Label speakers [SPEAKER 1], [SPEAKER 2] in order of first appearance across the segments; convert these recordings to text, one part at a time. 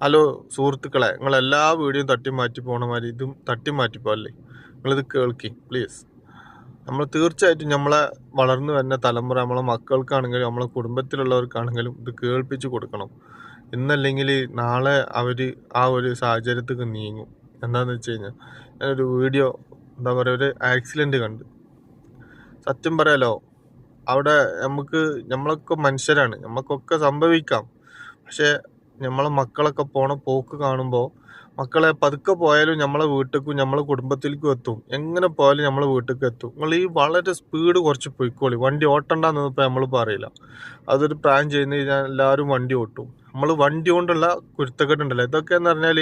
[SPEAKER 1] Hello സുഹൃത്തുക്കളെ നിങ്ങൾ എല്ലാ വീഡിയോയും തട്ടി മാറ്റി പോകണ മാതിരി ഇതും തട്ടി മാറ്റി പോകല്ലേ നിങ്ങളിത് കേൾക്കി പ്ലീസ്. നമ്മൾ തീർച്ചയായിട്ടും നമ്മളെ വളർന്നു വരുന്ന തലമുറ നമ്മളെ മക്കൾക്കാണെങ്കിലും നമ്മളെ കുടുംബത്തിലുള്ളവർക്കാണെങ്കിലും ഇത് കേൾപ്പിച്ച് കൊടുക്കണം. ഇന്നല്ലെങ്കിൽ നാളെ അവർ ആ ഒരു സാഹചര്യത്തേക്ക് നീങ്ങും. എന്താണെന്ന് വെച്ച് കഴിഞ്ഞാൽ ഞാനൊരു വീഡിയോ എന്താ പറയുക ഒരു ആക്സിഡന്റ് കണ്ട്. സത്യം പറയാലോ അവിടെ നമുക്ക് നമ്മളൊക്കെ മനുഷ്യരാണ് നമുക്കൊക്കെ സംഭവിക്കാം. പക്ഷേ നമ്മളെ മക്കളൊക്കെ പോണ പോക്ക് കാണുമ്പോൾ മക്കളെ പതുക്കെ പോയാലും നമ്മളെ വീട്ടിലേക്കും നമ്മളെ കുടുംബത്തിലേക്കും എത്തും. എങ്ങനെ പോയാലും നമ്മളെ വീട്ടിലേക്ക് എത്തും. നിങ്ങൾ ഈ വളരെ സ്പീഡ് കുറച്ച് പോയിക്കോളി. വണ്ടി ഓട്ടണ്ടെന്ന് ഇപ്പോൾ നമ്മൾ പറയില്ല. അതൊരു പ്ലാൻ ചെയ്യുന്ന കഴിഞ്ഞാൽ എല്ലാവരും വണ്ടി ഓട്ടും. നമ്മൾ വണ്ടി കൊണ്ടുള്ള കുരുത്തക്കെട്ടുണ്ടല്ലോ ഇതൊക്കെ എന്ന് പറഞ്ഞാൽ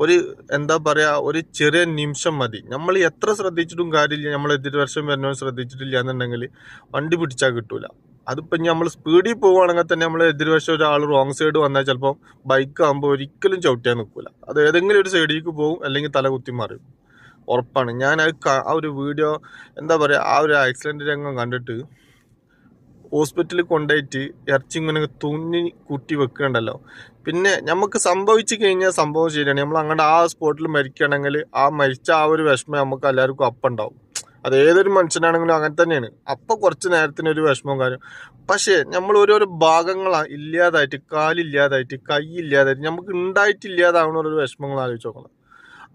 [SPEAKER 1] ഒരു എന്താ പറയുക ഒരു ചെറിയ നിമിഷം മതി. നമ്മൾ എത്ര ശ്രദ്ധിച്ചിട്ടും കാര്യമില്ല. നമ്മൾ എതിർവർഷം വരുന്നവർ ശ്രദ്ധിച്ചിട്ടില്ല എന്നുണ്ടെങ്കിൽ വണ്ടി പിടിച്ചാൽ കിട്ടൂല. അതിപ്പോൾ നമ്മൾ സ്പീഡിൽ പോവുകയാണെങ്കിൽ തന്നെ നമ്മൾ എതിർവശം ഒരാൾ റോങ് സൈഡ് വന്നാൽ ചിലപ്പോൾ ബൈക്ക് ആകുമ്പോൾ ഒരിക്കലും ചവിട്ടിയാൽ നിൽക്കില്ല അത് ഏതെങ്കിലും ഒരു സൈഡിലേക്ക് പോകും അല്ലെങ്കിൽ തല കുത്തി മാറും ഉറപ്പാണ്. ഞാൻ ആ ഒരു വീഡിയോ എന്താ പറയുക ആ ഒരു ആക്സിഡന്റ് രംഗം കണ്ടിട്ട് ഹോസ്പിറ്റലിൽ കൊണ്ടുപോയിട്ട് ഇറച്ചി ഇങ്ങനെ തുന്നി കുട്ടി വെക്കണ്ടല്ലോ. പിന്നെ നമുക്ക് സംഭവിച്ചു കഴിഞ്ഞാൽ സംഭവം ശരിയാണ്. നമ്മൾ അങ്ങോട്ട് ആ സ്പോട്ടിൽ മരിക്കുകയാണെങ്കിൽ ആ മരിച്ച ആ ഒരു വിഷമം നമുക്ക് എല്ലാവർക്കും അപ്പം ഉണ്ടാവും. അത് ഏതൊരു മനുഷ്യനാണെങ്കിലും അങ്ങനെ തന്നെയാണ്. അപ്പോൾ കുറച്ച് നേരത്തിന് ഒരു വിഷമവും കാര്യം. പക്ഷേ നമ്മൾ ഓരോരോ ഭാഗങ്ങളാണ് ഇല്ലാതായിട്ട് കാലില്ലാതായിട്ട് കൈ ഇല്ലാതായിട്ട് നമുക്ക് ഉണ്ടായിട്ടില്ലാതാവുന്ന ഒരു വിഷമങ്ങൾ ആലോചിച്ച് നോക്കണം.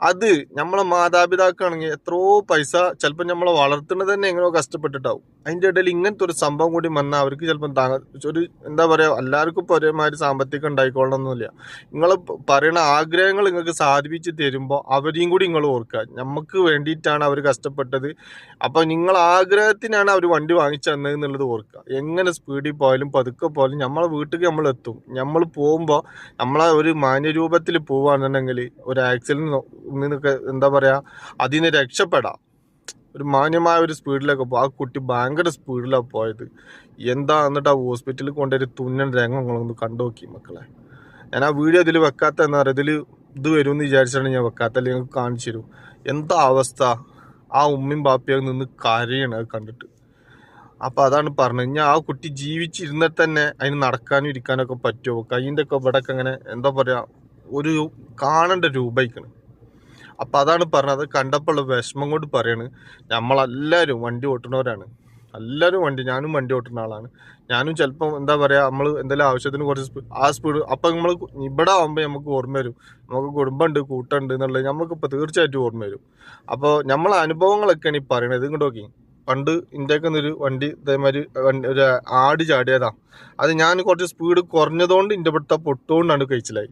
[SPEAKER 1] അത് നമ്മളെ മാതാപിതാക്കളാണെങ്കിൽ എത്രയോ പൈസ ചിലപ്പോൾ നമ്മളെ വളർത്തുന്നത് തന്നെ എങ്ങനെയോ കഷ്ടപ്പെട്ടിട്ടാവും. അതിന്റെ ഇടയിൽ ഇങ്ങനത്തെ ഒരു സംഭവം കൂടി വന്നാൽ അവർക്ക് ചിലപ്പം താങ്ങ ഒരു എന്താ പറയുക എല്ലാവർക്കും ഇപ്പോൾ ഒരേമാതിരി സാമ്പത്തികം ഉണ്ടായിക്കൊള്ളണമെന്നില്ല നിങ്ങൾ പറയുന്ന ആഗ്രഹങ്ങൾ നിങ്ങൾക്ക് സാധിപ്പിച്ച് തരുമ്പോൾ അവരെയും കൂടി നിങ്ങൾ ഓർക്കുക. നമുക്ക് വേണ്ടിയിട്ടാണ് അവർ കഷ്ടപ്പെട്ടത്. അപ്പോൾ നിങ്ങൾ ആഗ്രഹത്തിനാണ് അവർ വണ്ടി വാങ്ങിച്ചു തന്നത് എന്നുള്ളത് ഓർക്കുക. എങ്ങനെ സ്പീഡിൽ പോയാലും പതുക്കെ പോയാലും നമ്മളെ വീട്ടിൽ നമ്മൾ എത്തും. നമ്മൾ പോകുമ്പോൾ നമ്മളെ ഒരു മാന്യരൂപത്തിൽ പോവുകയാണെന്നുണ്ടെങ്കിൽ ഒരു ആക്സിഡന്റ് നിന്നൊക്കെ എന്താ പറയുക നിന്ന് രക്ഷപ്പെടാം. ഒരു മാന്യമായ ഒരു സ്പീഡിലൊക്കെ പോകും ആ കുട്ടി ഭയങ്കര സ്പീഡിലാണ് പോയത്. എന്താ എന്നിട്ട് ആ ഹോസ്പിറ്റലിൽ കൊണ്ടൊരു തുന്നൻ രംഗങ്ങളൊന്ന് കണ്ടു നോക്കി മക്കളെ. ഞാൻ ആ വീഡിയോ ഇതിൽ വെക്കാത്ത എന്ന് പറയുക ഇതിൽ ഇത് വരുമെന്ന് വിചാരിച്ചാണ് ഞാൻ വെക്കാത്ത അല്ലെങ്കിൽ കാണിച്ചു തരും. എന്താ അവസ്ഥ? ആ ഉമ്മയും ബാപ്പിയൊക്കെ നിന്ന് കരയാണ് അത് കണ്ടിട്ട്. അപ്പോൾ അതാണ് പറഞ്ഞത്. ഞാൻ ആ കുട്ടി ജീവിച്ചിരുന്നാൽ തന്നെ അതിന് നടക്കാനും ഇരിക്കാനൊക്കെ പറ്റുമോ കയ്യിന്റെ ഒക്കെ ഇവിടെയൊക്കെ അങ്ങനെ എന്താ പറയുക ഒരു കാണേണ്ട രൂപയ്ക്കാണ് അപ്പം അതാണ് പറഞ്ഞത്. കണ്ടപ്പോൾ വിഷമം കൊണ്ട് പറയാണ് നമ്മളെല്ലാവരും വണ്ടി ഓട്ടുന്നവരാണ്. എല്ലാവരും വണ്ടി ഞാനും വണ്ടി ഓട്ടുന്ന ആളാണ്. ഞാനും ചിലപ്പം എന്താ പറയുക നമ്മൾ എന്തെങ്കിലും ആവശ്യത്തിന് കുറച്ച് ആ സ്പീഡ് അപ്പം നമ്മൾ ഇവിടെ ആകുമ്പോൾ നമുക്ക് ഓർമ്മ വരും. നമുക്ക് കുടുംബമുണ്ട് കൂട്ടുണ്ട് എന്നുള്ളത് നമുക്കിപ്പോൾ തീർച്ചയായിട്ടും ഓർമ്മ വരും. അപ്പോൾ നമ്മളെ അനുഭവങ്ങളൊക്കെയാണ് ഈ പറയണത്. ഇങ്ങോട്ട് നോക്കി. പണ്ട് ഇന്ത്യയ്ക്ക് ഒരു വണ്ടി ഇതേമാതിരി ഒരു ആടി ചാടിയതാണ് അത് ഞാൻ കുറച്ച് സ്പീഡ് കുറഞ്ഞതുകൊണ്ട് ഇന്റെ ഇവിടുത്തെ പൊട്ടുകൊണ്ടാണ് കഴിച്ചിലായി